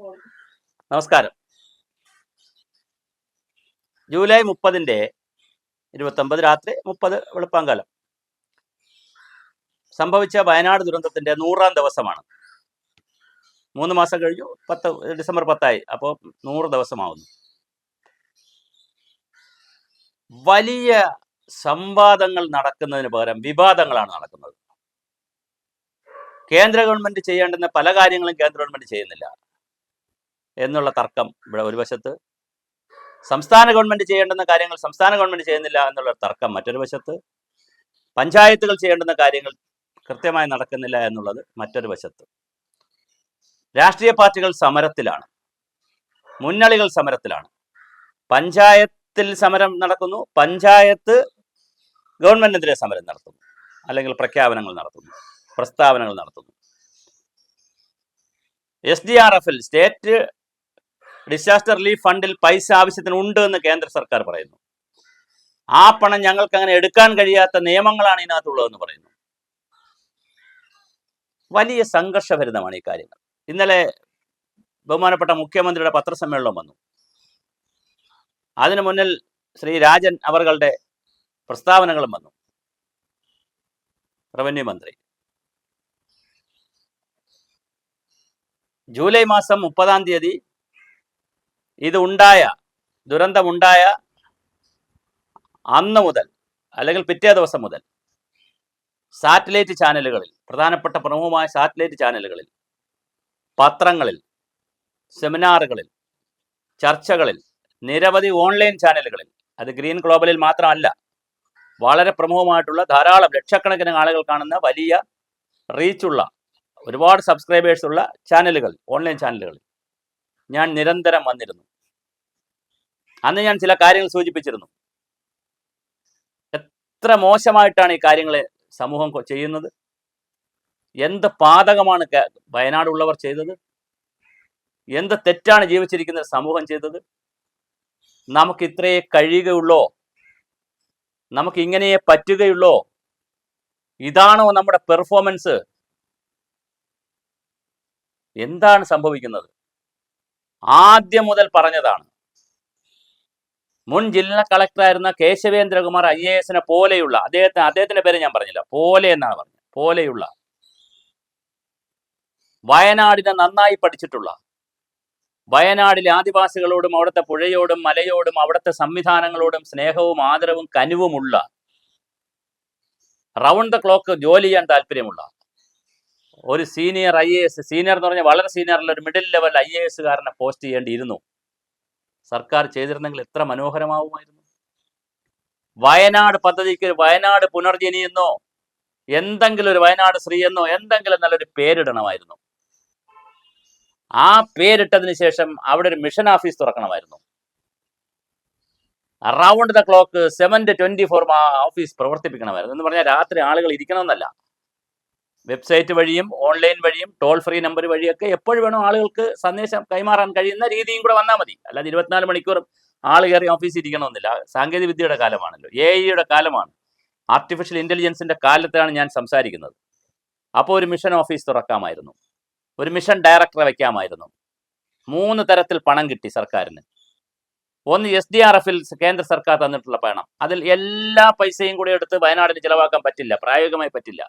നമസ്കാരം. ജൂലൈ മുപ്പതിന്റെ ഇരുപത്തൊമ്പത് രാത്രി മുപ്പത് വെളുപ്പാങ്കാലം. സംഭവിച്ച വയനാട് ദുരന്തത്തിന്റെ നൂറാം ദിവസമാണ്. മൂന്ന് മാസം കഴിഞ്ഞു പത്ത് ഡിസംബർ പത്തായി അപ്പോൾ നൂറ് ദിവസമാവുന്നു. വലിയ സംവാദങ്ങൾ നടക്കുന്നതിന് പകരം വിവാദങ്ങളാണ് നടക്കുന്നത്. കേന്ദ്ര ഗവൺമെന്റ് ചെയ്യേണ്ടുന്ന പല കാര്യങ്ങളും കേന്ദ്ര ഗവൺമെന്റ് ചെയ്യുന്നില്ല. എന്നുള്ള തർക്കം ഇവിടെ ഒരു വശത്ത്. സംസ്ഥാന ഗവൺമെന്റ് ചെയ്യേണ്ടുന്ന കാര്യങ്ങൾ സംസ്ഥാന ഗവൺമെന്റ് ചെയ്യുന്നില്ല എന്നുള്ള തർക്കം മറ്റൊരു വശത്ത്. പഞ്ചായത്തുകൾ ചെയ്യേണ്ടുന്ന കാര്യങ്ങൾ കൃത്യമായി നടക്കുന്നില്ല എന്നുള്ളത് മറ്റൊരു വശത്ത്. രാഷ്ട്രീയ പാർട്ടികൾ സമരത്തിലാണ്. മുന്നണികൾ സമരത്തിലാണ്. പഞ്ചായത്തിൽ സമരം നടക്കുന്നു. പഞ്ചായത്ത് ഗവൺമെന്റിനെതിരെ സമരം നടത്തുന്നു. അല്ലെങ്കിൽ പ്രഖ്യാപനങ്ങൾ നടത്തുന്നു. പ്രസ്താവനകൾ നടത്തുന്നു. എസ് ഡി ആർ എഫിൽ സ്റ്റേറ്റ് ഡിസാസ്റ്റർ റിലീഫ് ഫണ്ടിൽ പൈസ ആവശ്യത്തിന് ഉണ്ട് എന്ന് കേന്ദ്ര സർക്കാർ പറയുന്നു. ആ പണം ഞങ്ങൾക്ക് അങ്ങനെ എടുക്കാൻ കഴിയാത്ത നിയമങ്ങളാണ് ഇതിനകത്തുള്ളതെന്ന് പറയുന്നു. വലിയ സംഘർഷഭരിതമാണ് ഈ കാര്യങ്ങൾ. ഇന്നലെ ബഹുമാനപ്പെട്ട മുഖ്യമന്ത്രിയുടെ പത്രസമ്മേളനം വന്നു. അതിനു മുന്നിൽ ശ്രീ രാജൻ അവരുടെ പ്രസ്താവനകളും വന്നു. റവന്യൂ മന്ത്രി. ജൂലൈ മാസം മുപ്പതാം തീയതി ഇത് ഉണ്ടായ ദുരന്തമുണ്ടായ അന്ന് മുതൽ അല്ലെങ്കിൽ പിറ്റേ ദിവസം മുതൽ സാറ്റലൈറ്റ് ചാനലുകളിൽ പ്രധാനപ്പെട്ട പ്രമുഖമായ സാറ്റലൈറ്റ് ചാനലുകളിൽ പത്രങ്ങളിൽ സെമിനാറുകളിൽ ചർച്ചകളിൽ നിരവധി ഓൺലൈൻ ചാനലുകളിൽ അത് ഗ്രീൻ ഗ്ലോബലിൽ മാത്രമല്ല വളരെ പ്രമുഖമായിട്ടുള്ള ധാരാളം ലക്ഷക്കണക്കിന് ആളുകൾ കാണുന്ന വലിയ റീച്ചുള്ള ഒരുപാട് സബ്സ്ക്രൈബേഴ്സ് ഉള്ള ചാനലുകൾ ഓൺലൈൻ ചാനലുകളിൽ. ഞാൻ നിരന്തരം വന്നിരുന്നു. അന്ന് ഞാൻ ചില കാര്യങ്ങൾ സൂചിപ്പിച്ചിരുന്നു. എത്ര മോശമായിട്ടാണ് ഈ കാര്യങ്ങളെ സമൂഹം ചെയ്യുന്നത്? എന്ത് പാതകമാണ് വയനാടുള്ളവർ ചെയ്തത്? എന്ത് തെറ്റാണ് ജീവിച്ചിരിക്കുന്ന സമൂഹം ചെയ്തത്? നമുക്ക് ഇത്രയേ കഴിയുകയുള്ളോ? നമുക്ക് ഇങ്ങനെയേ പറ്റുകയുള്ളോ? ഇതാണോ നമ്മുടെ പെർഫോമൻസ്? എന്താണ് സംഭവിക്കുന്നത്? ആദ്യം മുതൽ പറഞ്ഞതാണ്. മുൻ ജില്ലാ കളക്ടറായിരുന്ന കേശവേന്ദ്രകുമാർ ഐ എ എസിനെ പോലെയുള്ള അദ്ദേഹത്തിന് അദ്ദേഹത്തിന്റെ പേര് ഞാൻ പറഞ്ഞില്ല. പോലെ എന്നാണ് പറഞ്ഞത്. പോലെയുള്ള. വയനാടിനെ നന്നായി പഠിച്ചിട്ടുള്ള. വയനാടിലെ ആദിവാസികളോടും അവിടുത്തെ പുഴയോടും മലയോടും അവിടുത്തെ സംവിധാനങ്ങളോടും സ്നേഹവും ആദരവും കനിവുമുള്ള റൗണ്ട് ദ ക്ലോക്ക് ജോലി ചെയ്യാൻ താല്പര്യമുള്ള ഒരു സീനിയർ ഐ സീനിയർ എന്ന് പറഞ്ഞാൽ വളരെ സീനിയറുള്ള ഒരു മിഡിൽ ലെവൽ ഐ എ എസ്സുകാരനെ പോസ്റ്റ് ചെയ്യേണ്ടിയിരുന്നു. സർക്കാർ ചെയ്തിരുന്നെങ്കിൽ എത്ര മനോഹരമാവുമായിരുന്നു? വയനാട് പദ്ധതിക്ക് വയനാട് പുനർജനിയെന്നോ എന്തെങ്കിലും ഒരു വയനാട് ശ്രീ എന്നോ എന്തെങ്കിലും നല്ലൊരു പേരിടണമായിരുന്നു. ആ പേരിട്ടതിന് ശേഷം അവിടെ ഒരു mission office തുറക്കണമായിരുന്നു. Around the clock seven to twenty four office പ്രവർത്തിപ്പിക്കണമായിരുന്നു. എന്ന് പറഞ്ഞാൽ രാത്രി ആളുകൾ ഇരിക്കണമെന്നല്ല. വെബ്സൈറ്റ് വഴിയും ഓൺലൈൻ വഴിയും ടോൾ ഫ്രീ നമ്പർ വഴിയൊക്കെ എപ്പോഴും വേണോ ആളുകൾക്ക് സന്ദേശം കൈമാറാൻ കഴിയുന്ന രീതിയും കൂടെ വന്നാൽ മതി. അല്ലാതെ ഇരുപത്തിനാല് മണിക്കൂറും ആൾ കയറി ഓഫീസിൽ ഇരിക്കണമെന്നില്ല. സാങ്കേതിക വിദ്യയുടെ കാലമാണല്ലോ. എ ഐയുടെ കാലമാണ്. ആർട്ടിഫിഷ്യൽ ഇന്റലിജൻസിന്റെ കാലത്താണ് ഞാൻ സംസാരിക്കുന്നത്. അപ്പോൾ ഒരു മിഷൻ ഓഫീസ് തുറക്കാമായിരുന്നു. ഒരു മിഷൻ ഡയറക്ടറെ വയ്ക്കാമായിരുന്നു മൂന്ന് തരത്തിൽ പണം കിട്ടി സർക്കാരിന്. ഒന്ന് എസ് ഡി ആർ എഫിൽ കേന്ദ്ര സർക്കാർ തന്നിട്ടുള്ള പണം. അതിൽ എല്ലാ പൈസയും കൂടി എടുത്ത് വയനാടിന് ചിലവാക്കാൻ പറ്റില്ല. പ്രായോഗികമായി പറ്റില്ല.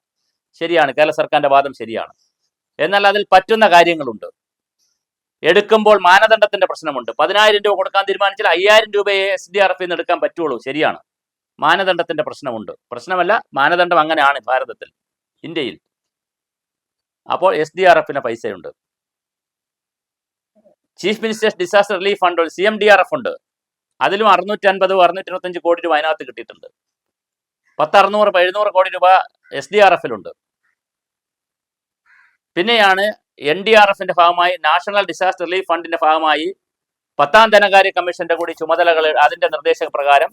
ശരിയാണ്. കേരള സർക്കാരിന്റെ വാദം ശരിയാണ്. എന്നാൽ അതിൽ പറ്റുന്ന കാര്യങ്ങളുണ്ട്. എടുക്കുമ്പോൾ മാനദണ്ഡത്തിന്റെ പ്രശ്നമുണ്ട്. പതിനായിരം രൂപ കൊടുക്കാൻ തീരുമാനിച്ചാൽ അയ്യായിരം രൂപയെ എസ് ഡി ആർ എഫിൽ നിന്ന് എടുക്കാൻ പറ്റുള്ളൂ. ശരിയാണ്. മാനദണ്ഡത്തിന്റെ പ്രശ്നമുണ്ട്. പ്രശ്നമല്ല മാനദണ്ഡം അങ്ങനെയാണ് ഭാരതത്തിൽ ഇന്ത്യയിൽ. അപ്പോൾ എസ് ഡി ആർ എഫിന് പൈസയുണ്ട്. Chief minister's disaster relief fund C M D R F ഉണ്ട്. അതിലും അറുന്നൂറ്റി അൻപത് അറുന്നൂറ്റി ഇരുപത്തഞ്ച് കോടി രൂപ അതിനകത്ത് കിട്ടിയിട്ടുണ്ട്. പത്ത് അറുന്നൂറ് എഴുന്നൂറ് കോടി രൂപ എസ് ഡി ആർ എഫിലുണ്ട് പിന്നെയാണ് എൻ ഡി ആർ എഫിന്റെ ഭാഗമായി നാഷണൽ ഡിസാസ്റ്റർ റിലീഫ് ഫണ്ടിന്റെ ഭാഗമായി പത്താം ധനകാര്യ കമ്മീഷന്റെ കൂടി ചുമതലകൾ അതിന്റെ നിർദ്ദേശപ്രകാരം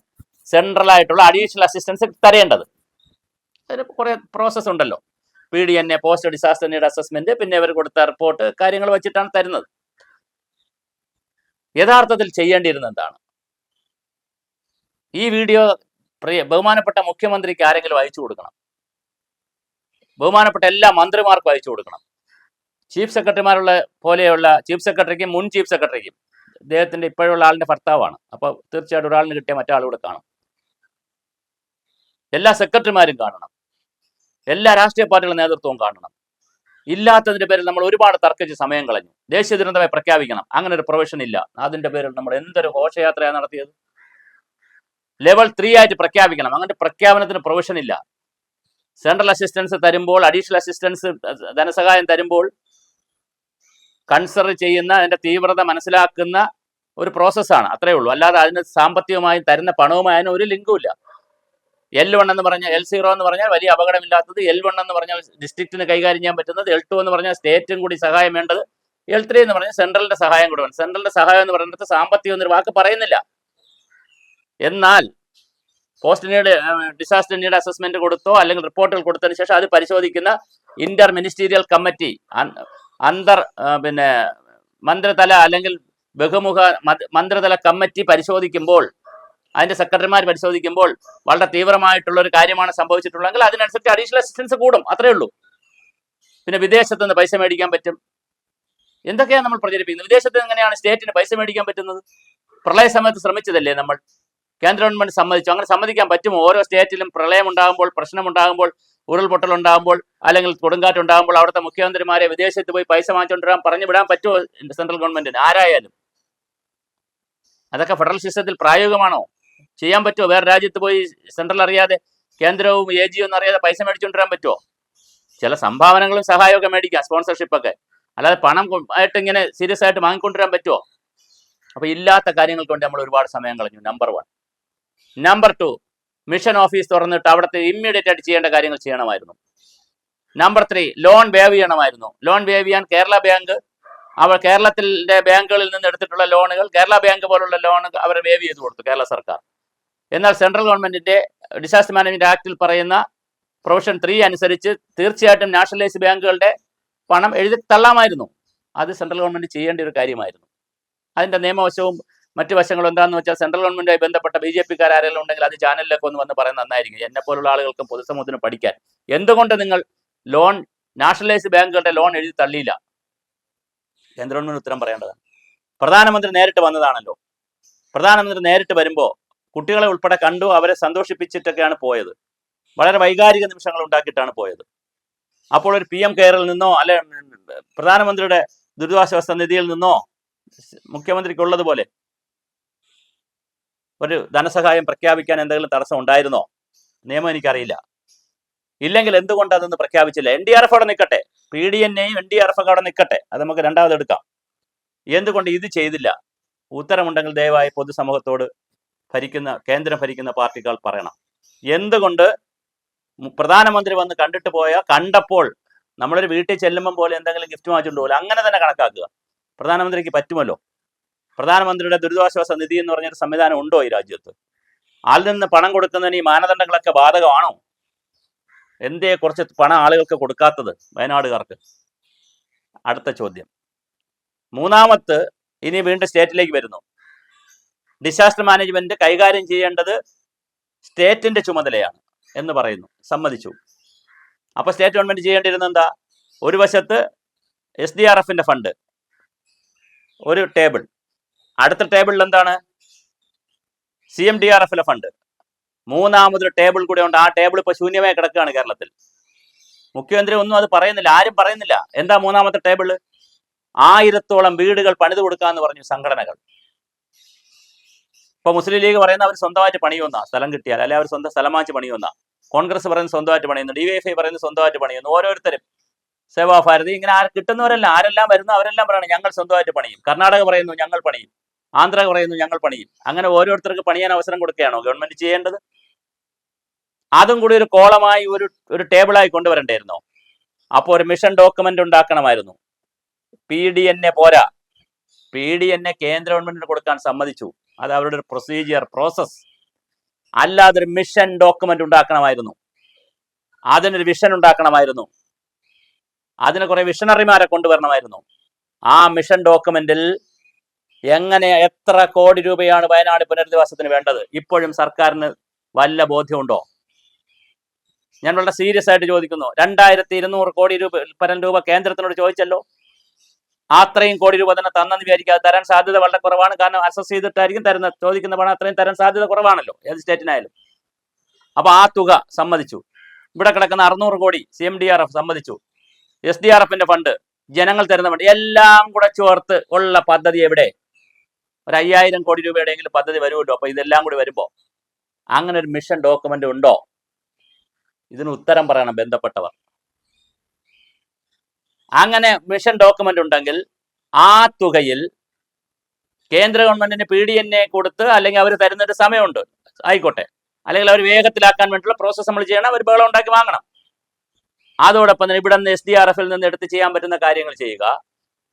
സെൻട്രൽ ആയിട്ടുള്ള അഡീഷണൽ അസിസ്റ്റൻസ് തരേണ്ടത്. അതിന് കുറെ പ്രോസസ്സ് ഉണ്ടല്ലോ. P D N A post disaster need assessment പിന്നെ അവർ കൊടുത്ത റിപ്പോർട്ട് കാര്യങ്ങൾ വെച്ചിട്ടാണ് തരുന്നത്. യഥാർത്ഥത്തിൽ ചെയ്യേണ്ടിയിരുന്ന എന്താണ്? ഈ വീഡിയോ പ്രിയ ബഹുമാനപ്പെട്ട മുഖ്യമന്ത്രിക്ക് ആരെങ്കിലും അയച്ചു കൊടുക്കണം. ബഹുമാനപ്പെട്ട എല്ലാ മന്ത്രിമാർക്കും അയച്ചു കൊടുക്കണം. ചീഫ് സെക്രട്ടറിമാരുള്ള പോലെയുള്ള ചീഫ് സെക്രട്ടറിക്കും മുൻ ചീഫ് സെക്രട്ടറിക്കും അദ്ദേഹത്തിന്റെ ഇപ്പോഴുള്ള ആളിന്റെ ഭർത്താവാണ്. അപ്പോൾ തീർച്ചയായിട്ടും ഒരാളിന് കിട്ടിയ മറ്റാളൂടെ കാണും. എല്ലാ സെക്രട്ടറിമാരും കാണണം. എല്ലാ രാഷ്ട്രീയ പാർട്ടികളുടെ നേതൃത്വവും കാണണം. ഇല്ലാത്തതിന്റെ പേരിൽ നമ്മൾ ഒരുപാട് തർക്കിച്ച് സമയം കളഞ്ഞു. ദേശീയ ദുരന്തമായി പ്രഖ്യാപിക്കണം. അങ്ങനെ ഒരു പ്രൊവിഷൻ ഇല്ല. അതിന്റെ പേരിൽ നമ്മൾ എന്തൊരു ഘോഷയാത്രയാണ് നടത്തിയത്? ലെവൽ ത്രീ ആയിട്ട് പ്രഖ്യാപിക്കണം. അങ്ങനെ പ്രഖ്യാപനത്തിന് പ്രൊവിഷൻ ഇല്ല. സെൻട്രൽ അസിസ്റ്റൻസ് തരുമ്പോൾ അഡീഷണൽ അസിസ്റ്റൻസ് ധനസഹായം തരുമ്പോൾ കൺസിഡർ ചെയ്യുന്ന അതിന്റെ തീവ്രത മനസ്സിലാക്കുന്ന ഒരു പ്രോസസ്സാണ് അത്രേ ഉള്ളൂ. അല്ലാതെ അതിന് സാമ്പത്തികമായും തരുന്ന പണവുമായി ഒരു ലിങ്കും ഇല്ല. എൽ വൺ എന്ന് പറഞ്ഞാൽ എൽ സീറോ എന്ന് പറഞ്ഞാൽ വലിയ അപകടമില്ലാത്തത്. എൽ വൺ എന്ന് പറഞ്ഞാൽ ഡിസ്ട്രിക്റ്റിന് കൈകാര്യം ചെയ്യാൻ പറ്റുന്നത്. എൽ ടു എന്ന് പറഞ്ഞാൽ സ്റ്റേറ്റും കൂടി സഹായം വേണ്ടത്. എൽ ത്രീ എന്ന് പറഞ്ഞാൽ സെൻട്രലിന്റെ സഹായം കൂടെ വേണം. സെൻട്രലിന്റെ സഹായം എന്ന് പറയുന്നത് സാമ്പത്തികം എന്നൊരു വാക്ക് പറയുന്നില്ല. എന്നാൽ post need disaster need assessment കൊടുത്തോ അല്ലെങ്കിൽ റിപ്പോർട്ടുകൾ കൊടുത്തതിന് ശേഷം അത് പരിശോധിക്കുന്ന ഇന്റർ മിനിസ്റ്റീരിയൽ കമ്മിറ്റി അന്തർ പിന്നെ മന്ത്രിതല അല്ലെങ്കിൽ ബഹുമുഖ മന്ത്രിതല കമ്മിറ്റി പരിശോധിക്കുമ്പോൾ അതിന്റെ സെക്രട്ടറിമാർ പരിശോധിക്കുമ്പോൾ വളരെ തീവ്രമായിട്ടുള്ള ഒരു കാര്യമാണ് സംഭവിച്ചിട്ടുള്ളതെങ്കിൽ അതിനനുസരിച്ച് അഡീഷണൽ അസിസ്റ്റൻസ് കൂടും. അത്രയേ ഉള്ളൂ. പിന്നെ വിദേശത്ത് നിന്ന് പൈസ മേടിക്കാൻ പറ്റും. എന്തൊക്കെയാണ് നമ്മൾ പ്രചരിപ്പിക്കുന്നത്? വിദേശത്ത് എങ്ങനെയാണ് സ്റ്റേറ്റിന് പൈസ മേടിക്കാൻ പറ്റുന്നത്? പ്രളയ സമയത്ത് ശ്രമിച്ചതല്ലേ നമ്മൾ? കേന്ദ്ര ഗവൺമെന്റ് സമ്മതിച്ചു. അങ്ങനെ സമ്മതിക്കാൻ പറ്റുമോ? ഓരോ സ്റ്റേറ്റിലും പ്രളയം ഉണ്ടാകുമ്പോൾ പ്രശ്നം ഉണ്ടാകുമ്പോൾ ഉരുൾപൊട്ടൽ ഉണ്ടാകുമ്പോൾ അല്ലെങ്കിൽ കൊടുങ്കാറ്റ് ഉണ്ടാകുമ്പോൾ അവിടുത്തെ മുഖ്യമന്ത്രിമാരെ വിദേശത്ത് പോയി പൈസ വാങ്ങിച്ചുകൊണ്ടിരാൻ പറഞ്ഞു വിടാൻ പറ്റുമോ സെൻട്രൽ ഗവൺമെന്റിന്? ആരായാലും. അതൊക്കെ ഫെഡറൽ സിസ്റ്റത്തിൽ പ്രായോഗികമാണോ? ചെയ്യാൻ പറ്റുമോ? വേറെ രാജ്യത്ത് പോയി സെൻട്രൽ അറിയാതെ കേന്ദ്രവും എ ജിയും അറിയാതെ പൈസ മേടിച്ചുകൊണ്ടിരാൻ പറ്റുമോ? ചില സംഭാവനകളും സഹായമൊക്കെ മേടിക്കാം സ്പോൺസർഷിപ്പ് ഒക്കെ. അല്ലാതെ പണം ആയിട്ട് ഇങ്ങനെ സീരിയസ് ആയിട്ട് വാങ്ങിക്കൊണ്ടിരാൻ പറ്റുമോ? അപ്പൊ ഇല്ലാത്ത കാര്യങ്ങൾ കൊണ്ട് നമ്മൾ ഒരുപാട് സമയം കളഞ്ഞു number one. Number two mission office തുറന്നിട്ട് അവിടുത്തെ ഇമ്മീഡിയറ്റ് ആയിട്ട് ചെയ്യേണ്ട കാര്യങ്ങൾ ചെയ്യണമായിരുന്നു. നമ്പർ ത്രീ ലോൺ വേവ് ചെയ്യണമായിരുന്നു. ലോൺ വേവ് ചെയ്യാൻ കേരള ബാങ്ക് അവർ കേരളത്തിലെ ബാങ്കുകളിൽ നിന്ന് എടുത്തിട്ടുള്ള ലോണുകൾ കേരള ബാങ്ക് പോലുള്ള ലോൺ അവർ വേവ് ചെയ്ത് കൊടുത്തു കേരള സർക്കാർ. എന്നാൽ സെൻട്രൽ ഗവൺമെന്റിന്റെ ഡിസാസ്റ്റർ മാനേജ്മെന്റ് ആക്ടിൽ പറയുന്ന പ്രൊവിഷൻ ത്രീ അനുസരിച്ച് തീർച്ചയായിട്ടും നാഷണലൈസ് ബാങ്കുകളുടെ പണം എഴുതി തള്ളാമായിരുന്നു. അത് സെൻട്രൽ ഗവൺമെന്റ് ചെയ്യേണ്ട ഒരു കാര്യമായിരുന്നു. അതിന്റെ നിയമവശവും മറ്റു വശങ്ങൾ എന്താണെന്ന് വെച്ചാൽ സെൻട്രൽ ഗവൺമെന്റുമായി ബന്ധപ്പെട്ട ബി ജെ പിക്കാർ ആരെങ്കിലും ഉണ്ടെങ്കിൽ അത് ചാനലിലൊക്കെ ഒന്ന് വന്ന് പറയുന്നത് നന്നായിരിക്കും. എന്നെ പോലുള്ള ആളുകൾക്കും പൊതുസമൂഹത്തിന് പഠിക്കാൻ. എന്തുകൊണ്ട് നിങ്ങൾ ലോൺ നാഷണലൈസ് ബാങ്കുകളുടെ ലോൺ എഴുതി തള്ളിയില്ല? കേന്ദ്ര ഗവൺമെന്റ് ഉത്തരം പറയേണ്ടതാണ്. പ്രധാനമന്ത്രി നേരിട്ട് വന്നതാണല്ലോ. പ്രധാനമന്ത്രി നേരിട്ട് വരുമ്പോൾ കുട്ടികളെ ഉൾപ്പെടെ കണ്ടു അവരെ സന്തോഷിപ്പിച്ചിട്ടൊക്കെയാണ് പോയത്. വളരെ വൈകാരിക നിമിഷങ്ങൾ ഉണ്ടാക്കിയിട്ടാണ് പോയത്. അപ്പോൾ ഒരു പി എം കെയറിൽ നിന്നോ അല്ലെ പ്രധാനമന്ത്രിയുടെ ദുരിതാശ്വാസ നിധിയിൽ നിന്നോ മുഖ്യമന്ത്രിക്കുള്ളതുപോലെ ഒരു ധനസഹായം പ്രഖ്യാപിക്കാൻ എന്തെങ്കിലും തടസ്സം ഉണ്ടായിരുന്നോ? നിയമം എനിക്കറിയില്ല. ഇല്ലെങ്കിൽ എന്തുകൊണ്ട് അതൊന്ന് പ്രഖ്യാപിച്ചില്ല? എൻ ഡി ആർ എഫ് അവിടെ നിൽക്കട്ടെ. പി ഡി എന്നെയും എൻ ഡി ആർ എഫ് അവിടെ നിൽക്കട്ടെ. അത് നമുക്ക് രണ്ടാമത് എടുക്കാം. എന്തുകൊണ്ട് ഇത് ചെയ്തില്ല? ഉത്തരമുണ്ടെങ്കിൽ ദയവായി പൊതുസമൂഹത്തോട് ഭരിക്കുന്ന കേന്ദ്രം ഭരിക്കുന്ന പാർട്ടികൾ പറയണം. എന്തുകൊണ്ട് പ്രധാനമന്ത്രി വന്ന് കണ്ടിട്ട് പോയ കണ്ടപ്പോൾ നമ്മളൊരു വീട്ടിൽ ചെല്ലുമ്പോൾ പോലെ എന്തെങ്കിലും ഗിഫ്റ്റ് വാങ്ങിച്ചുകൊണ്ട് അങ്ങനെ തന്നെ കണക്കാക്കുക. പ്രധാനമന്ത്രിക്ക് പറ്റുമല്ലോ. പ്രധാനമന്ത്രിയുടെ ദുരിതാശ്വാസ നിധി എന്ന് പറഞ്ഞൊരു സംവിധാനം ഉണ്ടോ ഈ രാജ്യത്ത്? അതിൽ നിന്ന് പണം കൊടുക്കുന്നതിന് ഈ മാനദണ്ഡങ്ങളൊക്കെ ബാധകമാണോ? എന്തേ കുറച്ച് പണം ആളുകൾക്ക് കൊടുക്കാത്തത് വയനാടുകാർക്ക്? അടുത്ത ചോദ്യം. മൂന്നാമത്ത് ഇനി വീണ്ടും സ്റ്റേറ്റിലേക്ക് വരുന്നു. ഡിസാസ്റ്റർ മാനേജ്മെന്റ് കൈകാര്യം ചെയ്യേണ്ടത് സ്റ്റേറ്റിന്റെ ചുമതലയാണ് എന്ന് പറയുന്നു. സമ്മതിച്ചു. അപ്പൊ സ്റ്റേറ്റ് ഗവൺമെന്റ് ചെയ്യേണ്ടിയിരുന്ന എന്താ? ഒരു വശത്ത് എസ് ഡി ആർ എഫിന്റെ ഫണ്ട് ഒരു ടേബിൾ അടുത്ത ടേബിളിൽ എന്താണ് സി എം ഡി ആർ എഫിലെ ഫണ്ട് മൂന്നാമതൊരു ടേബിൾ കൂടെ ഉണ്ട്. ആ ടേബിൾ ഇപ്പൊ ശൂന്യമായി കിടക്കുകയാണ് കേരളത്തിൽ. മുഖ്യമന്ത്രി ഒന്നും അത് പറയുന്നില്ല. ആരും പറയുന്നില്ല. എന്താ മൂന്നാമത്തെ ടേബിൾ ആയിരത്തോളം വീടുകൾ പണിത് കൊടുക്കാന്ന് പറഞ്ഞു സംഘടനകൾ. ഇപ്പൊ മുസ്ലിം ലീഗ് പറയുന്ന അവർ സ്വന്തമായിട്ട് പണിയുന്ന സ്ഥലം കിട്ടിയാൽ. അല്ലെ അവർ സ്വന്തം സ്ഥലം വാങ്ങിച്ച് പണിയുന്ന കോൺഗ്രസ് പറയുന്നത് സ്വന്തമായിട്ട് പണിയുന്നു. ഡിവൈഎഫ്ഐ പറയുന്നത് സ്വന്തമായിട്ട് പണിയുന്നു. ഓരോരുത്തരും. സേവാഭാരതി ഇങ്ങനെ ആര് കിട്ടുന്നവരല്ല ആരെല്ലാം വരുന്നു അവരെല്ലാം പറയണം ഞങ്ങൾ സ്വന്തമായിട്ട് പണിയും. കർണാടക പറയുന്നു ഞങ്ങൾ പണിയും. ആന്ധ്ര പറയുന്നു ഞങ്ങൾ പണിയും. അങ്ങനെ ഓരോരുത്തർക്ക് പണിയാൻ അവസരം കൊടുക്കുകയാണോ? ഗവൺമെന്റ് ചെയ്യേണ്ടത്? അതും കൂടി ഒരു കോളമായി ഒരു ഒരു ടേബിളായി കൊണ്ടുവരണ്ടായിരുന്നോ? അപ്പോൾ ഒരു മിഷൻ ഡോക്യുമെന്റ് ഉണ്ടാക്കണമായിരുന്നു. പി ഡി എൻ എ പോരാ. പി ഡി എൻ എ കേന്ദ്ര ഗവൺമെന്റിന് കൊടുക്കാൻ സമ്മതിച്ചു. അത് അവരുടെ ഒരു പ്രൊസീജിയർ പ്രോസസ് അല്ലാതെ ഒരു മിഷൻ ഡോക്യുമെന്റ് ഉണ്ടാക്കണമായിരുന്നു. അതിനൊരു വിഷൻ ഉണ്ടാക്കണമായിരുന്നു. അതിന് കുറെ വിഷണറിമാരെ കൊണ്ടുവരണമായിരുന്നു. ആ മിഷൻ ഡോക്യുമെന്റിൽ എങ്ങനെ എത്ര കോടി രൂപയാണ് വയനാട് പുനരധിവാസത്തിന് വേണ്ടത്? ഇപ്പോഴും സർക്കാരിന് വല്ല ബോധ്യമുണ്ടോ? ഞാൻ വളരെ സീരിയസ് ആയിട്ട് ചോദിക്കുന്നു. രണ്ടായിരത്തി ഇരുന്നൂറ് കോടി രൂപ പരം രൂപ കേന്ദ്രത്തിനോട് ചോദിച്ചല്ലോ? അത്രയും കോടി രൂപ തന്നെ തന്നെന്ന് വിചാരിക്കാതെ തരാൻ സാധ്യത വളരെ കുറവാണ്. കാരണം അസസ് ചെയ്തിട്ടായിരിക്കും തരുന്ന ചോദിക്കുന്ന പണം അത്രയും തരാൻ സാധ്യത കുറവാണല്ലോ. ഏത് സ്റ്റേറ്റിനായാലും. അപ്പൊ ആ തുക സമ്മതിച്ചു. ഇവിടെ കിടക്കുന്ന അറുന്നൂറ് കോടി C M D R F സമ്മതിച്ചു. എസ് ഡി ആർ എഫിന്റെ ഫണ്ട് ജനങ്ങൾ തരുന്ന ഫണ്ട് എല്ലാം കൂടെ ചേർത്ത് ഉള്ള പദ്ധതി എവിടെ? ഒരു അയ്യായിരം കോടി രൂപയുടെയെങ്കിലും പദ്ധതി വരുമല്ലോ? അപ്പൊ ഇതെല്ലാം കൂടി വരുമ്പോ അങ്ങനെ ഒരു മിഷൻ ഡോക്യുമെന്റ് ഉണ്ടോ? ഇതിന് ഉത്തരം പറയണം ബന്ധപ്പെട്ടവർ. അങ്ങനെ മിഷൻ ഡോക്യുമെന്റ് ഉണ്ടെങ്കിൽ ആ തുകയിൽ കേന്ദ്ര ഗവൺമെന്റിന് പി ഡി എന്നെ കൊടുത്ത് അല്ലെങ്കിൽ അവർ തരുന്നൊരു സമയമുണ്ട്. ആയിക്കോട്ടെ. അല്ലെങ്കിൽ അവർ വേഗത്തിലാക്കാൻ വേണ്ടിയുള്ള പ്രോസസ്സ് നമ്മൾ ചെയ്യണം. അവർ ബഹളം ഉണ്ടാക്കി വാങ്ങണം. അതോടൊപ്പം തന്നെ ഇവിടെ നിന്ന് എസ് ഡി ആർ എഫിൽ നിന്ന് എടുത്ത് ചെയ്യാൻ പറ്റുന്ന കാര്യങ്ങൾ ചെയ്യുക.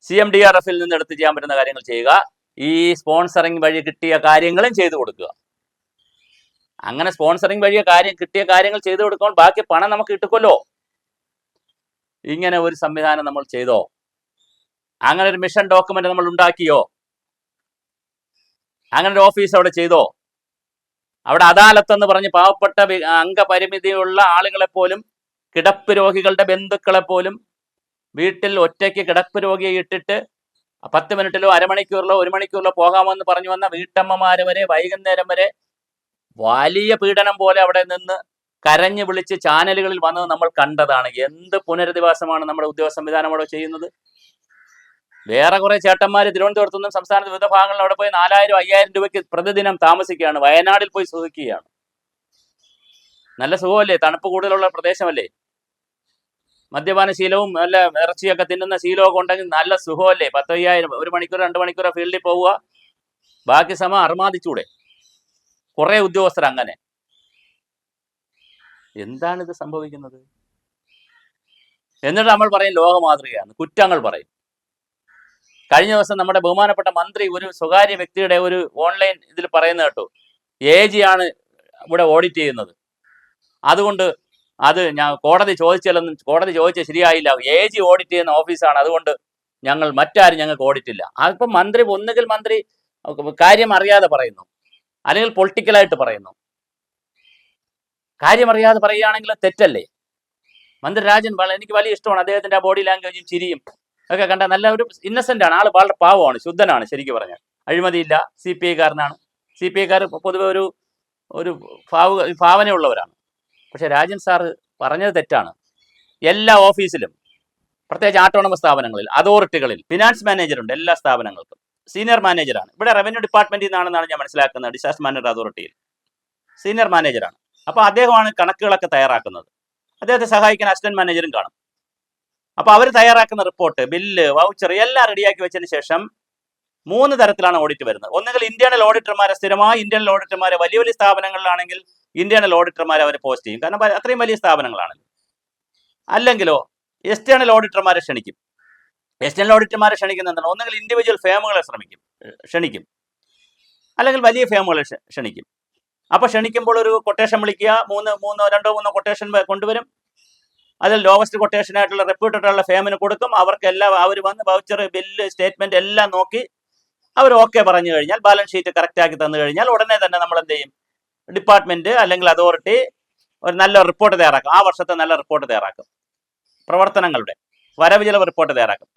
സി എം ഡി ആർ എഫിൽ നിന്ന് എടുത്ത് ചെയ്യാൻ പറ്റുന്ന കാര്യങ്ങൾ ചെയ്യുക. ഈ സ്പോൺസറിങ് വഴി കിട്ടിയ കാര്യങ്ങളും ചെയ്തു കൊടുക്കുക. അങ്ങനെ സ്പോൺസറിങ് വഴി കാര്യം കിട്ടിയ കാര്യങ്ങൾ ചെയ്തു കൊടുക്കുമ്പോൾ ബാക്കി പണം നമുക്ക് കിട്ടുമല്ലോ. ഇങ്ങനെ ഒരു സംവിധാനം നമ്മൾ ചെയ്തോ? അങ്ങനെ ഒരു മിഷൻ ഡോക്യുമെന്റ് നമ്മൾ ഉണ്ടാക്കിയോ? അങ്ങനെ ഒരു ഓഫീസ് അവിടെ ചെയ്തോ? അവിടെ അദാലത്ത് എന്ന് പറഞ്ഞ് പാവപ്പെട്ട അംഗപരിമിതിയുള്ള ആളുകളെ പോലും കിടപ്പ് രോഗികളുടെ ബന്ധുക്കളെ പോലും വീട്ടിൽ ഒറ്റയ്ക്ക് കിടപ്പ് രോഗിയെ ഇട്ടിട്ട് പത്ത് മിനിറ്റിലോ അരമണിക്കൂറിലോ ഒരു മണിക്കൂറിലോ പോകാമെന്ന് പറഞ്ഞു വന്ന വീട്ടമ്മമാര് വരെ വൈകുന്നേരം വരെ വലിയ പീഡനം പോലെ അവിടെ നിന്ന് കരഞ്ഞു വിളിച്ച് ചാനലുകളിൽ വന്നത് നമ്മൾ കണ്ടതാണ്. എന്ത് പുനരധിവാസമാണ് നമ്മുടെ ഉദ്യോഗ സംവിധാനം അവിടെ ചെയ്യുന്നത്? വേറെ കുറെ ചേട്ടന്മാർ തിരുവനന്തപുരത്തു നിന്നും സംസ്ഥാനത്ത് വിവിധ ഭാഗങ്ങളിൽ അവിടെ പോയി നാലായിരം അയ്യായിരം രൂപയ്ക്ക് പ്രതിദിനം താമസിക്കുകയാണ്. വയനാടിൽ പോയി സുഖിക്കുകയാണ്. നല്ല സുഖമല്ലേ? തണുപ്പ് കൂടുതലുള്ള പ്രദേശമല്ലേ? മദ്യപാന ശീലവും നല്ല ഇറച്ചിയൊക്കെ തിന്നുന്ന ശീലമൊക്കെ ഉണ്ടെങ്കിൽ നല്ല സുഖമല്ലേ? പത്തയ്യായിരം ഒരു മണിക്കൂർ രണ്ട് മണിക്കൂർ ഫീൽഡിൽ പോവുക. ബാക്കി സമയം അർമാദിച്ചൂടെ. കുറേ ഉദ്യോഗസ്ഥർ അങ്ങനെ. എന്താണിത് സംഭവിക്കുന്നത്? എന്നിട്ട് നമ്മൾ പറയും ലോക മാതൃകയാണ്. കുറ്റങ്ങൾ പറയും. കഴിഞ്ഞ ദിവസം നമ്മുടെ ബഹുമാനപ്പെട്ട മന്ത്രി ഒരു സ്വകാര്യ വ്യക്തിയുടെ ഒരു ഓൺലൈൻ ഇതിൽ പറയുന്ന കേട്ടു. എ ജി ആണ് ഇവിടെ ഓഡിറ്റ് ചെയ്യുന്നത്. അതുകൊണ്ട് അത് ഞാൻ കോടതി ചോദിച്ചാലൊന്നും കോടതി ചോദിച്ച ശരിയായില്ല. എ ജി ഓഡിറ്റ് ചെയ്യുന്ന ഓഫീസാണ് അതുകൊണ്ട് ഞങ്ങൾ മറ്റാരും ഞങ്ങൾക്ക് ഓഡിറ്റ് ഇല്ല. അതിപ്പം മന്ത്രി ഒന്നുകിൽ മന്ത്രി കാര്യം അറിയാതെ പറയുന്നു. അല്ലെങ്കിൽ പൊളിറ്റിക്കലായിട്ട് പറയുന്നു. കാര്യം അറിയാതെ പറയുകയാണെങ്കിൽ തെറ്റല്ലേ? മന്ത്രി രാജൻ എനിക്ക് വലിയ ഇഷ്ടമാണ് അദ്ദേഹത്തിന്റെ ബോഡി ലാംഗ്വേജും ചിരിയും ഒക്കെ കണ്ട നല്ല ഒരു ഇന്നസെന്റ് ആണ്. ആൾ വളരെ പാവമാണ് ശുദ്ധനാണ് ശരിക്കും പറഞ്ഞാൽ. അഴിമതിയില്ല. സി പി ഐക്കാരനാണ് സി പി ഐക്കാർ പൊതുവെ ഒരു ഒരു ഭാവ ഭാവനയുള്ളവരാണ് പക്ഷെ രാജൻ സാറ് പറഞ്ഞത് തെറ്റാണ്. എല്ലാ ഓഫീസിലും പ്രത്യേകിച്ച് ആട്ടോണമസ് സ്ഥാപനങ്ങളിൽ അതോറിറ്റികളിൽ ഫിനാൻസ് മാനേജറുണ്ട് എല്ലാ സ്ഥാപനങ്ങൾക്കും. സീനിയർ മാനേജറാണ് ഇവിടെ റവന്യൂ ഡിപ്പാർട്ട്മെന്റിൽ നിന്നാണെന്നാണ് ഞാൻ മനസ്സിലാക്കുന്നത് ഡിസാസ്റ്റർ മാനേജർ അതോറിറ്റിയിൽ. സീനിയർ മാനേജറാണ് അപ്പോൾ അദ്ദേഹമാണ് കണക്കുകളൊക്കെ തയ്യാറാക്കുന്നത്. അദ്ദേഹത്തെ സഹായിക്കാൻ അസിസ്റ്റന്റ് മാനേജറും കാണും. അപ്പോൾ അവർ തയ്യാറാക്കുന്ന റിപ്പോർട്ട് ബില്ല് വൗച്ചർ എല്ലാം റെഡിയാക്കി വെച്ചതിന് ശേഷം മൂന്ന് തരത്തിലാണ് ഓഡിറ്റ് വരുന്നത്. ഒന്നുകിൽ ഇന്റേണൽ ഓഡിറ്റർമാരെ സ്ഥിരമായി ഇന്റേണൽ ഓഡിറ്റർമാരെ വലിയ വലിയ സ്ഥാപനങ്ങളിലാണെങ്കിൽ ഇന്റേണൽ ഓഡിറ്റർമാർ അവരെ പോസ്റ്റ് ചെയ്യും. കാരണം അത്രയും വലിയ സ്ഥാപനങ്ങളാണല്ലോ. അല്ലെങ്കിലോ എക്സ്റ്റേണൽ ഓഡിറ്റർമാരെ ക്ഷണിക്കും. എക്സ്റ്റേണൽ ഓഡിറ്റർമാരെ ക്ഷണിക്കുന്ന എന്താണ്? ഒന്നുകിൽ ഇൻഡിവിജ്വൽ ഫേമുകളെ ശ്രമിക്കും. ക്ഷണിക്കും. അല്ലെങ്കിൽ വലിയ ഫേമുകളെ ക്ഷണിക്കും. അപ്പോൾ ക്ഷണിക്കുമ്പോൾ ഒരു കൊട്ടേഷൻ വിളിക്കുക. മൂന്ന് മൂന്നോ രണ്ടോ മൂന്നോ കൊട്ടേഷൻ കൊണ്ടുവരും. അതിൽ ലോവസ്റ്റ് കൊട്ടേഷൻ ആയിട്ടുള്ള റെപ്യൂട്ടഡ് ആയിട്ടുള്ള ഫേമിന് കൊടുക്കും. അവർക്കെല്ലാം അവർ വന്ന് വൗച്ചർ ബില്ല് സ്റ്റേറ്റ്മെന്റ് എല്ലാം നോക്കി അവർ ഓക്കെ പറഞ്ഞു കഴിഞ്ഞാൽ ബാലൻസ് ഷീറ്റ് കറക്റ്റ് ആക്കി തന്നു കഴിഞ്ഞാൽ ഉടനെ തന്നെ നമ്മൾ എന്ത് ചെയ്യും? ഡിപ്പാർട്ട്മെന്റ് അല്ലെങ്കിൽ അതോറിറ്റി ഒരു നല്ല റിപ്പോർട്ട് തയ്യാറാക്കും. ആ വർഷത്തെ നല്ല റിപ്പോർട്ട് തയ്യാറാക്കും. പ്രവർത്തനങ്ങളുടെ വരവ് ചെലവ് റിപ്പോർട്ട് തയ്യാറാക്കും.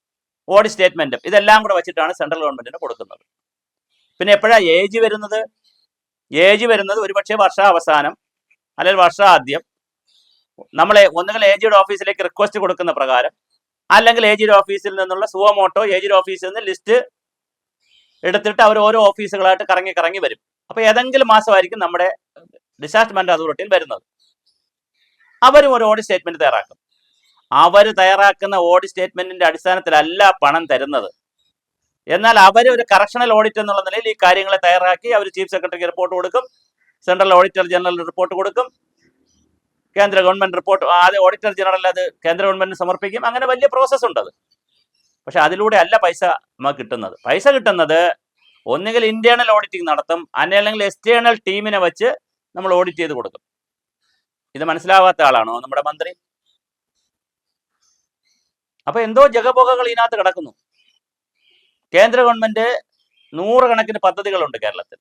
ഓഡിറ്റ് സ്റ്റേറ്റ്മെന്റും ഇതെല്ലാം കൂടെ വെച്ചിട്ടാണ് സെൻട്രൽ ഗവൺമെന്റിന് കൊടുക്കുന്നത്. പിന്നെ എപ്പോഴാണ് ഏജ് വരുന്നത്? ഏജ് വരുന്നത് ഒരുപക്ഷെ വർഷാവസാനം അല്ലെങ്കിൽ വർഷാദ്യം നമ്മളെ ഒന്നുകിൽ ഏജിയുടെ ഓഫീസിലേക്ക് റിക്വസ്റ്റ് കൊടുക്കുന്ന പ്രകാരം അല്ലെങ്കിൽ ഏജിയുടെ ഓഫീസിൽ നിന്നുള്ള സുവമോട്ടോ ഏജിയുടെ ഓഫീസിൽ നിന്ന് ലിസ്റ്റ് എടുത്തിട്ട് അവർ ഓരോ ഓഫീസുകളായിട്ട് കറങ്ങി കറങ്ങി വരും. അപ്പൊ ഏതെങ്കിലും മാസമായിരിക്കും നമ്മുടെ ഡിസാസ്റ്റർ മാൻഡ് അതോറിറ്റിയിൽ വരുന്നത്. അവരും ഒരു ഓഡിറ്റ് സ്റ്റേറ്റ്മെന്റ് തയ്യാറാക്കും. അവർ തയ്യാറാക്കുന്ന ഓഡിറ്റ് സ്റ്റേറ്റ്മെന്റിന്റെ അടിസ്ഥാനത്തിലല്ല പണം തരുന്നത്. എന്നാൽ അവർ ഒരു കറക്ഷണൽ ഓഡിറ്റ് എന്നുള്ള നിലയിൽ ഈ കാര്യങ്ങളെ തയ്യാറാക്കി അവർ ചീഫ് സെക്രട്ടറിക്ക് റിപ്പോർട്ട് കൊടുക്കും സെൻട്രൽ ഓഡിറ്റർ ജനറൽ റിപ്പോർട്ട് കൊടുക്കും കേന്ദ്ര ഗവൺമെന്റ് റിപ്പോർട്ട് ആദ്യം ഓഡിറ്റർ ജനറൽ അത് കേന്ദ്ര ഗവൺമെന്റിന് സമർപ്പിക്കും. അങ്ങനെ വലിയ പ്രോസസ്സ് ഉണ്ട് അത് പക്ഷെ അതിലൂടെ അല്ല പൈസ നമുക്ക് കിട്ടുന്നത്. പൈസ കിട്ടുന്നത് ഒന്നുകിൽ ഇന്റേണൽ ഓഡിറ്റിംഗ് നടത്തും അല്ലെങ്കിൽ എക്സ്റ്റേണൽ ടീമിനെ വെച്ച് നമ്മൾ ഓഡിറ്റ് ചെയ്ത് കൊടുക്കും. ഇത് മനസ്സിലാവാത്ത ആളാണോ നമ്മുടെ മന്ത്രി? അപ്പൊ എന്തോ ജഗബോഗകൾ ഇതിനകത്ത് കിടക്കുന്നു. കേന്ദ്ര ഗവൺമെന്റ് നൂറുകണക്കിന് പദ്ധതികളുണ്ട് കേരളത്തിൽ.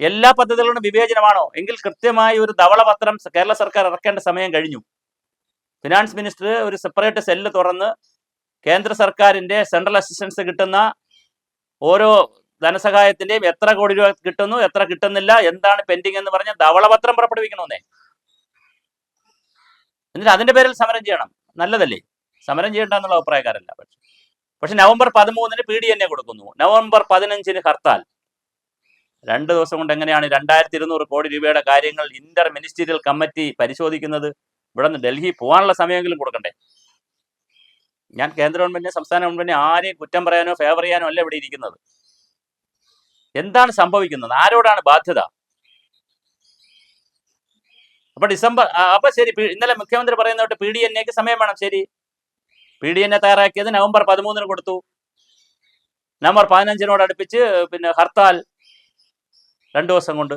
എല്ലാ പദ്ധതികളും വിവേചനമാണോ? എങ്കിൽ കൃത്യമായി ഒരു ധവളപത്രം കേരള സർക്കാർ ഇറക്കേണ്ട സമയം കഴിഞ്ഞു. ഫിനാൻസ് മിനിസ്റ്റർ ഒരു സെപ്പറേറ്റ് സെല്ല് തുറന്ന് കേന്ദ്ര സർക്കാരിന്റെ സെൻട്രൽ അസിസ്റ്റൻസ് കിട്ടുന്ന ഓരോ ധനസഹായത്തിന്റെയും എത്ര കോടി രൂപ കിട്ടുന്നു എത്ര കിട്ടുന്നില്ല എന്താണ് പെൻഡിങ് എന്ന് പറഞ്ഞ ധവളപത്രം പുറപ്പെടുവിക്കണമെന്നേ എന്നിട്ട് അതിന്റെ പേരിൽ സമരം ചെയ്യണം. നല്ലതല്ലേ? സമരം ചെയ്യണ്ട എന്നുള്ള അഭിപ്രായക്കാരല്ല പക്ഷെ പക്ഷെ നവംബർ പതിമൂന്നിന് പി ഡി എന്നെ കൊടുക്കുന്നു. നവംബർ പതിനഞ്ചിന് ഹർത്താൽ. രണ്ട് ദിവസം കൊണ്ട് എങ്ങനെയാണ് രണ്ടായിരത്തി ഇരുന്നൂറ് കോടി രൂപയുടെ കാര്യങ്ങൾ ഇന്റർ മിനിസ്റ്റീരിയൽ കമ്മിറ്റി പരിശോധിക്കുന്നത്? ഇവിടെ നിന്ന് ഡൽഹി പോകാനുള്ള സമയമെങ്കിലും കൊടുക്കണ്ടേ? ഞാൻ കേന്ദ്ര ഗവൺമെന്റിനെ സംസ്ഥാന ഗവൺമെന്റിനെ ആരെയും കുറ്റം പറയാനോ ഫേവർ ചെയ്യാനോ അല്ല ഇവിടെ ഇരിക്കുന്നത്. എന്താണ് സംഭവിക്കുന്നത്? ആരോടാണ് ബാധ്യത? അപ്പൊ ഡിസംബർ അപ്പൊ ശരി ഇന്നലെ മുഖ്യമന്ത്രി പറയുന്നോട്ട് പി ഡി എൻ സമയം വേണം ശരി. പി ഡി എൻ തയ്യാറാക്കിയത് നവംബർ പതിമൂന്നിന് കൊടുത്തു. നവംബർ പതിനഞ്ചിനോട് അടുപ്പിച്ച് പിന്നെ ഹർത്താൽ രണ്ടു ദിവസം കൊണ്ട്.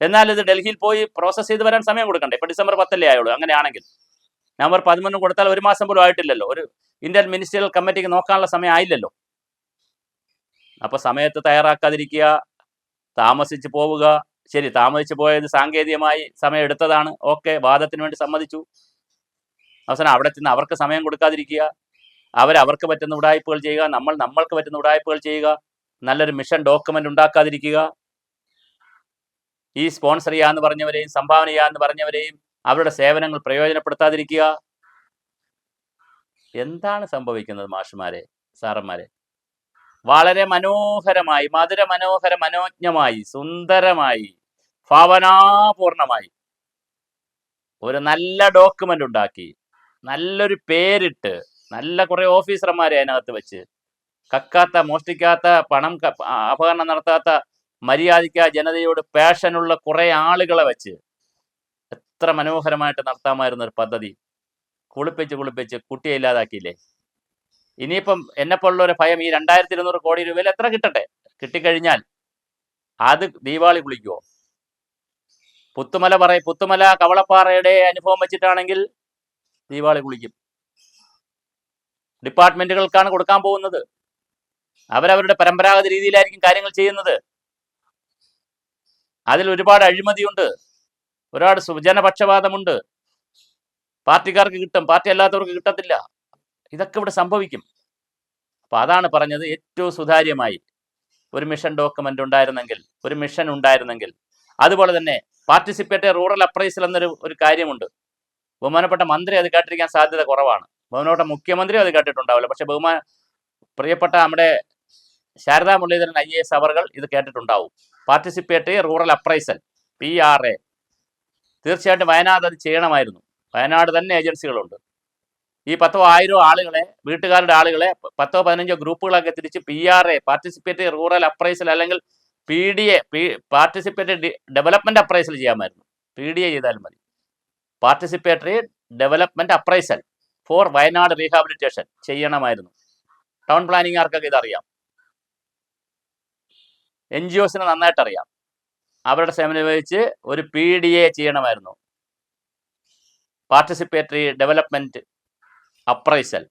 എന്നാൽ ഇത് ഡൽഹിയിൽ പോയി പ്രോസസ്സ് ചെയ്ത് വരാൻ സമയം കൊടുക്കണ്ടേ? ഇപ്പൊ ഡിസംബർ പത്തല്ലേ ആയുള്ളൂ അങ്ങനെയാണെങ്കിൽ. നവംബർ പതിമൂന്ന് കൊടുത്താൽ ഒരു മാസം പോലും ആയിട്ടില്ലല്ലോ. ഒരു ഇന്ത്യൻ മിനിസ്റ്റീരിയൽ കമ്മിറ്റിക്ക് നോക്കാനുള്ള സമയം ആയില്ലല്ലോ. അപ്പൊ സമയത്ത് തയ്യാറാക്കാതിരിക്കുക താമസിച്ച് പോവുക. ശരി താമസിച്ച് പോയത് സാങ്കേതികമായി സമയം എടുത്തതാണ്. ഓക്കെ വാദത്തിന് വേണ്ടി സമ്മതിച്ചു. അവസാനം അവിടെ ചെന്ന് അവർക്ക് സമയം കൊടുക്കാതിരിക്കുക. അവർ അവർക്ക് പറ്റുന്ന ഉടായ്പകൾ ചെയ്യുക. നമ്മൾ നമ്മൾക്ക് പറ്റുന്ന ഉടായ്പകൾ ചെയ്യുക. നല്ലൊരു മിഷൻ ഡോക്യുമെന്റ് ഉണ്ടാക്കാതിരിക്കുക. ഈ സ്പോൺസർ ചെയ്യാന്ന് പറഞ്ഞവരെയും സംഭാവന ചെയ്യാന്ന് പറഞ്ഞവരെയും അവരുടെ സേവനങ്ങൾ പ്രയോജനപ്പെടുത്താതിരിക്കുക. എന്താണ് സംഭവിക്കുന്നത് മാഷുമാരെ സാറന്മാരെ? വളരെ മനോഹരമായി മധുര മനോഹര മനോജ്ഞമായി സുന്ദരമായി ഭാവനാപൂർണമായി ഒരു നല്ല ഡോക്യുമെന്റ് ഉണ്ടാക്കി. നല്ലൊരു പേരിട്ട് നല്ല കുറെ ഓഫീസർമാരെ അതിനകത്ത് വെച്ച്. കക്കാത്ത മോഷ്ടിക്കാത്ത പണം അപകടം നടത്താത്ത മര്യാദയ്ക്ക ജനതയോട് പാഷനുള്ള കുറെ ആളുകളെ വെച്ച് എത്ര മനോഹരമായിട്ട് നടത്താമായിരുന്ന ഒരു പദ്ധതി. കുളിപ്പിച്ച് കുളിപ്പിച്ച് കുട്ടിയെ ഇല്ലാതാക്കിയില്ലേ? ഇനിയിപ്പം എന്നെപ്പോലുള്ള ഒരു ഭയം ഈ രണ്ടായിരത്തി ഇരുന്നൂറ് കോടി രൂപയിൽ എത്ര കിട്ടട്ടെ? കിട്ടിക്കഴിഞ്ഞാൽ അത് ദീപാവളി കുളിക്കുമോ പുത്തുമല പറയ പുത്തുമല കവളപ്പാറയുടെ അനുഭവം വെച്ചിട്ടാണെങ്കിൽ ദീപാവളി കുളിക്കും. ഡിപ്പാർട്ട്മെന്റുകൾക്കാണ് കൊടുക്കാൻ പോകുന്നത്. അവരവരുടെ പരമ്പരാഗത രീതിയിലായിരിക്കും കാര്യങ്ങൾ ചെയ്യുന്നത്. അതിൽ ഒരുപാട് അഴിമതിയുണ്ട്. ഒരുപാട് സുജനപക്ഷപാതമുണ്ട് പാർട്ടിക്കാർക്ക് കിട്ടും. പാർട്ടി അല്ലാത്തവർക്ക് കിട്ടത്തില്ല. ഇതൊക്കെ ഇവിടെ സംഭവിക്കും. അപ്പൊ അതാണ് പറഞ്ഞത് ഏറ്റവും സുതാര്യമായി. ഒരു മിഷൻ ഡോക്യുമെന്റ് ഉണ്ടായിരുന്നെങ്കിൽ ഒരു മിഷൻ ഉണ്ടായിരുന്നെങ്കിൽ. അതുപോലെ തന്നെ പാർട്ടിസിപ്പേറ്റ് റൂറൽ അപ്രൈസൽ എന്നൊരു ഒരു കാര്യമുണ്ട്. ബഹുമാനപ്പെട്ട മന്ത്രി അത് കേട്ടിരിക്കാൻ സാധ്യത കുറവാണ്. ബഹുമാനപ്പെട്ട മുഖ്യമന്ത്രി അത് കേട്ടിട്ടുണ്ടാവില്ല. പക്ഷെ ബഹുമാന പ്രിയപ്പെട്ട നമ്മുടെ Sharada Muraleedharan I A S അവർകൾ ഇത് കേട്ടിട്ടുണ്ടാവും. Participate rural appraisal P R A തീർച്ചയായിട്ടും വയനാട് അത് ചെയ്യണമായിരുന്നു. വയനാട് തന്നെ ഏജൻസികളുണ്ട് ഈ പത്തോ ആയിരോ ആളുകളെ വീട്ടുകാരുടെ ആളുകളെ പത്തോ പതിനഞ്ചോ ഗ്രൂപ്പുകളൊക്കെ തിരിച്ച് P R A participate rural appraisal അല്ലെങ്കിൽ P D A P participate development appraisal ചെയ്യാമായിരുന്നു. പി ഡി എ ചെയ്താൽ മതി. Participatory development appraisal for Wayanad rehabilitation ചെയ്യണമായിരുന്നു. ടൗൺ പ്ലാനിംഗ് ആർക്കൊക്കെ ഇതറിയാം? എൻ ജി ഒസിന് നന്നായിട്ട് അറിയാം അവരുടെ സേവനം ഉപയോഗിച്ച് ഒരു പി ഡി എ ചെയ്യണമായിരുന്നു. Participatory development appraisal.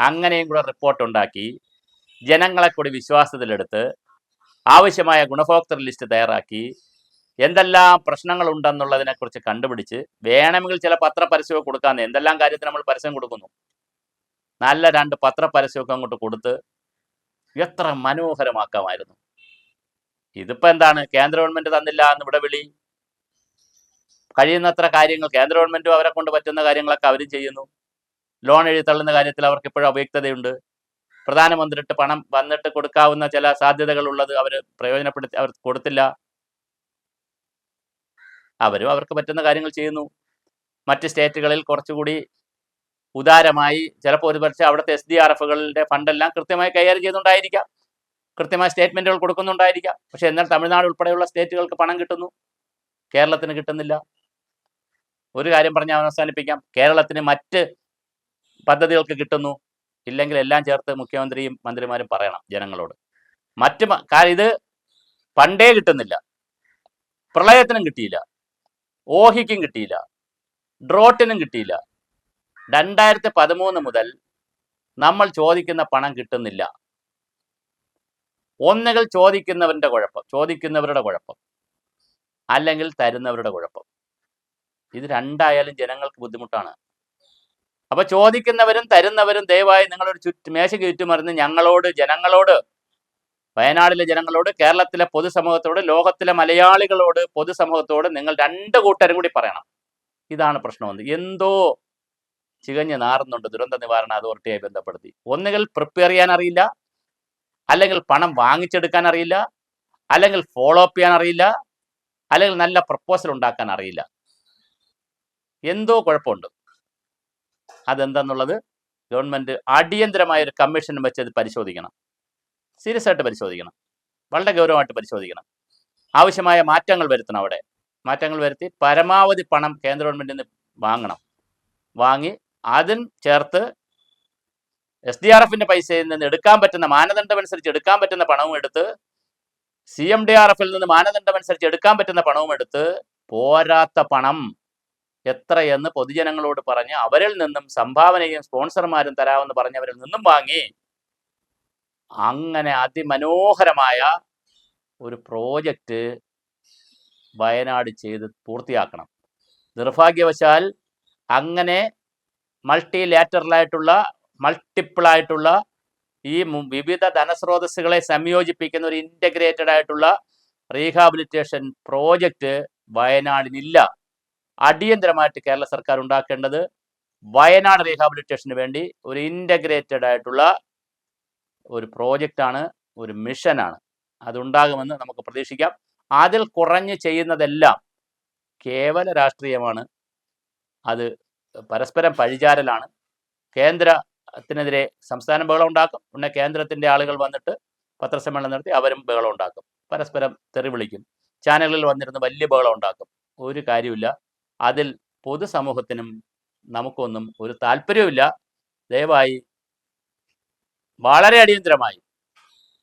അങ്ങനെയും കൂടെ റിപ്പോർട്ട് ഉണ്ടാക്കി. ജനങ്ങളെ കൂടി വിശ്വാസത്തിലെടുത്ത് ആവശ്യമായ ഗുണഭോക്തൃ ലിസ്റ്റ് തയ്യാറാക്കി. എന്തെല്ലാം പ്രശ്നങ്ങളുണ്ടെന്നുള്ളതിനെക്കുറിച്ച് കണ്ടുപിടിച്ച് വേണമെങ്കിൽ ചില പത്രപരസ്യമൊക്കെ കൊടുക്കാമെന്ന് എന്തെല്ലാം കാര്യത്തിന് നമ്മൾ പരസ്യം കൊടുക്കുന്നു. നല്ല രണ്ട് പത്രപരസ്യമൊക്കെ അങ്ങോട്ട് കൊടുത്ത് എത്ര മനോഹരമാക്കാമായിരുന്നു. ഇതിപ്പോൾ എന്താണ്? കേന്ദ്ര ഗവൺമെന്റ് തന്നില്ല എന്ന് ഇവിടെ വിളി. കഴിയുന്നത്ര കാര്യങ്ങൾ കേന്ദ്ര ഗവൺമെന്റും അവരെ കൊണ്ട് പറ്റുന്ന കാര്യങ്ങളൊക്കെ അവരും ചെയ്യുന്നു. ലോൺ എഴുതള്ളുന്ന കാര്യത്തിൽ അവർക്ക് ഇപ്പോഴും അവ്യക്തതയുണ്ട്. പ്രധാനമന്ത്രിട്ട് പണം വന്നിട്ട് കൊടുക്കാവുന്ന ചില സാധ്യതകൾ ഉള്ളത് അവർ പ്രയോജനപ്പെടുത്തി അവർ കൊടുത്തില്ല. അവരും അവർക്ക് പറ്റുന്ന കാര്യങ്ങൾ ചെയ്യുന്നു. മറ്റ് സ്റ്റേറ്റുകളിൽ കുറച്ചുകൂടി ഉദാരമായി ചിലപ്പോൾ ഒരു പക്ഷേ അവിടുത്തെ എസ് ഡി ആർ എഫുകളുടെ ഫണ്ടെല്ലാം കൃത്യമായി കൈകാര്യം ചെയ്യുന്നുണ്ടായിരിക്കാം. കൃത്യമായ സ്റ്റേറ്റ്മെന്റുകൾ കൊടുക്കുന്നുണ്ടായിരിക്കാം. പക്ഷെ എന്നാൽ തമിഴ്നാട് ഉൾപ്പെടെയുള്ള സ്റ്റേറ്റുകൾക്ക് പണം കിട്ടുന്നു. കേരളത്തിന് കിട്ടുന്നില്ല. ഒരു കാര്യം പറഞ്ഞ് അവസാനിപ്പിക്കാം. കേരളത്തിന് മറ്റ് പദ്ധതികൾക്ക് കിട്ടുന്നു. ഇല്ലെങ്കിൽ എല്ലാം ചേർത്ത് മുഖ്യമന്ത്രിയും മന്ത്രിമാരും പറയണം ജനങ്ങളോട്. മറ്റു കാര്യം ഇത് പണ്ടേ കിട്ടുന്നില്ല. പ്രളയത്തിനും കിട്ടിയില്ല. ഓഹിക്കും കിട്ടിയില്ല. ഡ്രോട്ടിനും കിട്ടിയില്ല. രണ്ടായിരത്തി പതിമൂന്ന് മുതൽ നമ്മൾ ചോദിക്കുന്ന പണം കിട്ടുന്നില്ല. ഒന്നുകിൽ ചോദിക്കുന്നവരുടെ കുഴപ്പം ചോദിക്കുന്നവരുടെ കുഴപ്പം. അല്ലെങ്കിൽ തരുന്നവരുടെ കുഴപ്പം. ഇത് രണ്ടായാലും ജനങ്ങൾക്ക് ബുദ്ധിമുട്ടാണ്. അപ്പൊ ചോദിക്കുന്നവരും തരുന്നവരും ദയവായി നിങ്ങളൊരു ചുറ്റ് മേശയ്ക്ക് ചുറ്റുമറിഞ്ഞ് ഞങ്ങളോട് ജനങ്ങളോട് വയനാടിലെ ജനങ്ങളോട് കേരളത്തിലെ പൊതുസമൂഹത്തോട് ലോകത്തിലെ മലയാളികളോട് പൊതുസമൂഹത്തോട് നിങ്ങൾ രണ്ട് കൂട്ടരും കൂടി പറയണം. ഇതാണ് പ്രശ്നമെന്ന്. എന്തോ ചികഞ്ഞ് നാറുന്നുണ്ട് ദുരന്ത നിവാരണ അതോറിറ്റിയായി ബന്ധപ്പെടുത്തി. ഒന്നുകിൽ പ്രിപ്പയർ ചെയ്യാൻ അറിയില്ല അല്ലെങ്കിൽ പണം വാങ്ങിച്ചെടുക്കാൻ അറിയില്ല അല്ലെങ്കിൽ ഫോളോ അപ്പ് ചെയ്യാൻ അറിയില്ല അല്ലെങ്കിൽ നല്ല പ്രപ്പോസൽ ഉണ്ടാക്കാൻ അറിയില്ല. എന്തോ കുഴപ്പമുണ്ട്. അതെന്താന്നുള്ളത് ഗവൺമെന്റ് അടിയന്തരമായ ഒരു കമ്മീഷൻ വെച്ച് അത് പരിശോധിക്കണം. സീരിയസ് ആയിട്ട് പരിശോധിക്കണം. വളരെ ഗൗരവമായിട്ട് പരിശോധിക്കണം. ആവശ്യമായ മാറ്റങ്ങൾ വരുത്തണം അവിടെ. മാറ്റങ്ങൾ വരുത്തി പരമാവധി പണം കേന്ദ്ര ഗവൺമെന്റിൽ നിന്ന് വാങ്ങണം. വാങ്ങി അതും ചേർത്ത് എസ് ഡി ആർ എഫിന്റെ പൈസയിൽ നിന്ന് എടുക്കാൻ പറ്റുന്ന മാനദണ്ഡം അനുസരിച്ച് എടുക്കാൻ പറ്റുന്ന പണവും എടുത്ത് സി എം ഡി ആർ എഫിൽ നിന്ന് മാനദണ്ഡം അനുസരിച്ച് എടുക്കാൻ പറ്റുന്ന പണവും എടുത്ത് പോരാത്ത പണം എത്രയെന്ന് പൊതുജനങ്ങളോട് പറഞ്ഞ് അവരിൽ നിന്നും സംഭാവനയും സ്പോൺസർമാരും തരാമെന്ന് പറഞ്ഞവരിൽ നിന്നും വാങ്ങി. അങ്ങനെ അതിമനോഹരമായ ഒരു പ്രോജക്റ്റ് വയനാട് ചെയ്ത് പൂർത്തിയാക്കണം. നിർഭാഗ്യവശാൽ അങ്ങനെ മൾട്ടി ലാറ്ററലായിട്ടുള്ള മൾട്ടിപ്പിൾ ആയിട്ടുള്ള ഈ വിവിധ ധനസ്രോതസ്സുകളെ സംയോജിപ്പിക്കുന്ന ഒരു ഇന്റഗ്രേറ്റഡ് ആയിട്ടുള്ള റീഹാബിലിറ്റേഷൻ പ്രോജക്റ്റ് വയനാടിനില്ല. അടിയന്തരമായിട്ട് കേരള സർക്കാർ ഉണ്ടാക്കേണ്ടത് വയനാട് റീഹാബിലിറ്റേഷന് വേണ്ടി ഒരു ഇന്റഗ്രേറ്റഡ് ആയിട്ടുള്ള ഒരു പ്രോജക്റ്റാണ് ഒരു മിഷനാണ് അതുണ്ടാകുമെന്ന് നമുക്ക് പ്രതീക്ഷിക്കാം. അതിൽ കുറഞ്ഞ് ചെയ്യുന്നതെല്ലാം കേവല രാഷ്ട്രീയമാണ്. അത് പരസ്പരം പഴിചാരലാണ്. കേന്ദ്രത്തിനെതിരെ സംസ്ഥാനം ബഹളം ഉണ്ടാക്കും. പിന്നെ കേന്ദ്രത്തിന്റെ ആളുകൾ വന്നിട്ട് പത്രസമ്മേളനം നടത്തി അവരും ബഹളം ഉണ്ടാക്കും. പരസ്പരം തെറി വിളിക്കും. ചാനലുകളിൽ വന്നിരുന്ന് വലിയ ബഹളം ഉണ്ടാക്കും. ഒരു കാര്യമില്ല അതിൽ പൊതുസമൂഹത്തിനും നമുക്കൊന്നും ഒരു താല്പര്യവുമില്ല. ദയവായി വളരെ അടിയന്തരമായി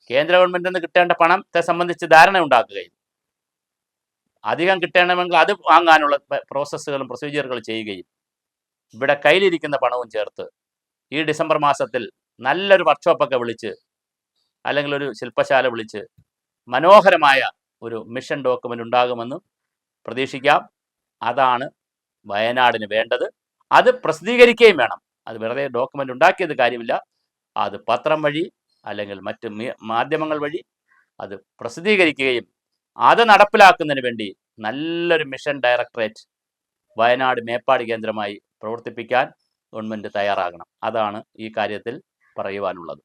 കേന്ദ്ര ഗവൺമെന്റിൽ നിന്ന് കിട്ടേണ്ട പണത്തെ സംബന്ധിച്ച് ധാരണ ഉണ്ടാക്കുകയും അധികം കിട്ടണമെങ്കിൽ അത് വാങ്ങാനുള്ള പ്രോസസ്സുകളും പ്രൊസീജിയറുകളും ചെയ്യുകയും ഇവിടെ കയ്യിലിരിക്കുന്ന പണവും ചേർത്ത് ഈ ഡിസംബർ മാസത്തിൽ നല്ലൊരു വർക്ക്ഷോപ്പൊക്കെ വിളിച്ച് അല്ലെങ്കിൽ ഒരു ശില്പശാല വിളിച്ച് മനോഹരമായ ഒരു മിഷൻ ഡോക്യുമെന്റ് ഉണ്ടാകുമെന്ന് പ്രതീക്ഷിക്കാം. അതാണ് വയനാടിന് വേണ്ടത്. അത് പ്രസിദ്ധീകരിക്കുകയും വേണം. അത് വെറുതെ ഡോക്യുമെന്റ് ഉണ്ടാക്കിയത് കാര്യമില്ല. അത് പത്രം വഴി അല്ലെങ്കിൽ മറ്റ് മാധ്യമങ്ങൾ വഴി അത് പ്രസിദ്ധീകരിക്കുകയും അത് നടപ്പിലാക്കുന്നതിന് വേണ്ടി നല്ലൊരു മിഷൻ ഡയറക്ടറേറ്റ് വയനാട് മേപ്പാടി കേന്ദ്രമായി പ്രവർത്തിപ്പിക്കാൻ ഗവൺമെന്റ് തയ്യാറാകണം. അതാണ് ഈ കാര്യത്തിൽ പറയുവാനുള്ളത്.